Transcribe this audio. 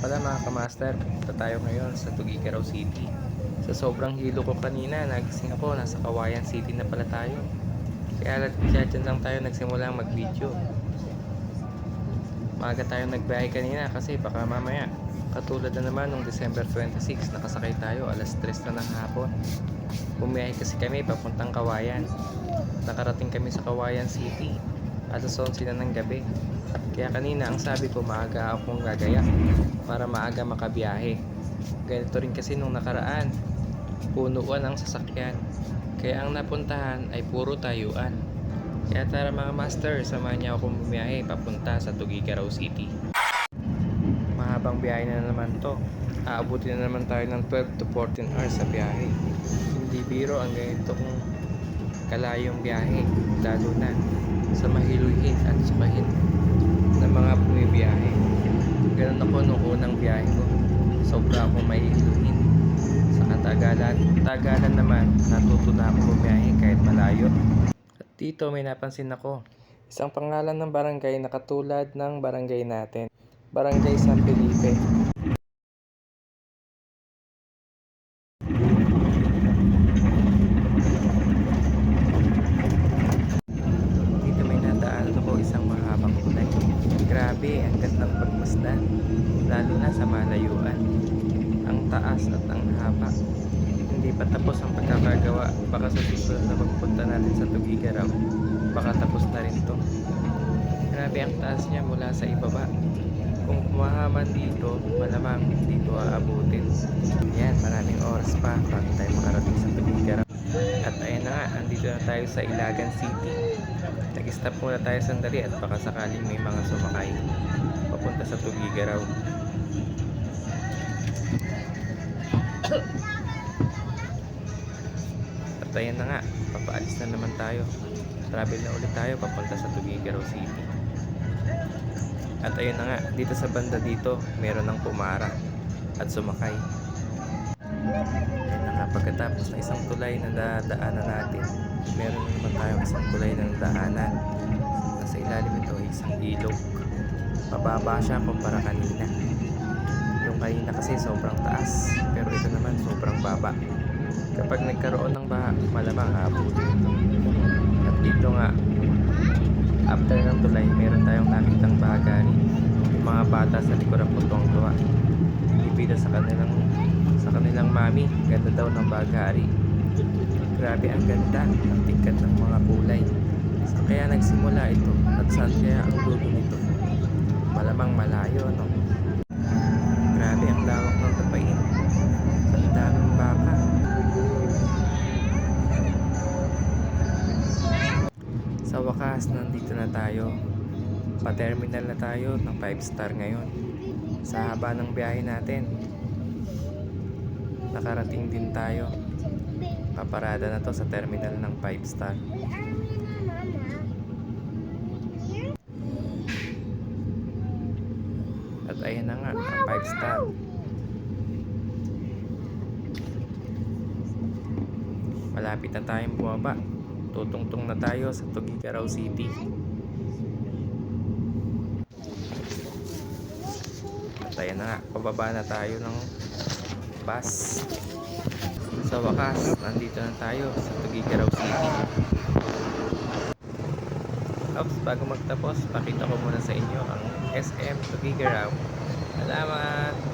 pala mga kamaster, punta tayo ngayon sa Tugigaraw City. Sa sobrang hilo ko kanina, nagising ako, nasa Kawayan City na pala tayo. Kaya, kaya dyan lang tayo nagsimula mag-video. Maaga tayo nagbiyahe kanina kasi baka mamaya. Katulad na naman nung December 26, nakasakay tayo alas 3 na ng hapon. Bumiyahe kasi kami papuntang Kawayan. Nakarating kami sa Kawayan City alas 11 na ng gabi. Kaya kanina ang sabi ko maaga akong gagaya para maaga makabiyahe. Ganito rin kasi nung nakaraan, punuan ang sasakyan. Kaya ang napuntahan ay puro tayuan. Kaya tara mga master, samahan niya akong bumiyahe papunta sa Tugigaraw City. Mahabang biyahe na naman to. Aabutin na naman tayo ng 12 to 14 hours sa biyahe. Hindi biro ang ganito kung kalayong biyahe, lalo na sa mahiluhin at sumahin ng mga bumibiyahe. Ganun ako nung unang biyahe ko. Sobra akong mahihiluhin. Sa katagalan, tagalan naman, natuto na ako bumiyahe kahit malayo. At dito may napansin ako. Isang pangalan ng barangay na katulad ng barangay natin. Barangay San Felipe. Dito may nadaanan ako isang mahabang kulay. Grabe, ang gandang pagmasdan. Lalo na sa malayuan. Ang taas at ang haba. Hindi pa tapos ang pagkakagawa. Baka sa susunod na pagpunta natin sa Tugigaraw, baka tapos na rin to. Grabe ang taas niya mula sa ibaba. Kung kumahaman dito, malamang dito aabutin. Yan, maraming oras pa bago tayo makarating sa andito na tayo sa Ilagan City. Nag-stop muna tayo sandali at baka sakaling may mga sumakay papunta sa Tugigaraw. At ayun na nga, papaalis na naman tayo. Travel na ulit tayo papunta sa Tugigaraw City. At ayun na nga, dito sa banda dito, meron ng pumara at sumakay. Pagkatapos ng isang tulay na dadaanan natin, meron na naman tayong isang tulay na daanan. Nasa ilalim ito ay isang ilog. Mababa siya kumpara kanina. Yung kanina kasi sobrang taas, pero ito naman sobrang baba. Kapag nagkaroon ng baha, malamang aabutin ito. At dito nga, after ng tulay, meron tayong nakitang bahagari. Mga bata sa likuran po tuwang tuwa. Ibida sa kanilang sa kanilang mami. Ganda daw ng bahagari. Grabe ang ganda, ang tingkad ng mga kulay. Saan kaya nagsimula ito? At saan kaya ang dulo nito? Malamang malayo, no? Grabe ang lawak ng tapain. Ang daming baka. Sa wakas, nandito na tayo. Pa-terminal na tayo ng 5 star ngayon. Sa haba ng biyahe natin, nakarating din tayo. Paparada na to sa terminal ng 5 star. At ayan na nga, ang 5 star. Malapit na tayong bumaba. Tutungtong na tayo sa Tugigaraw City. At ayan na nga, pababa na tayo ng bus. Sa wakas, nandito na tayo sa Tugigaraw City. Ops, bago magtapos, pakita ko muna sa inyo ang SM Tugigaraw. Salamat!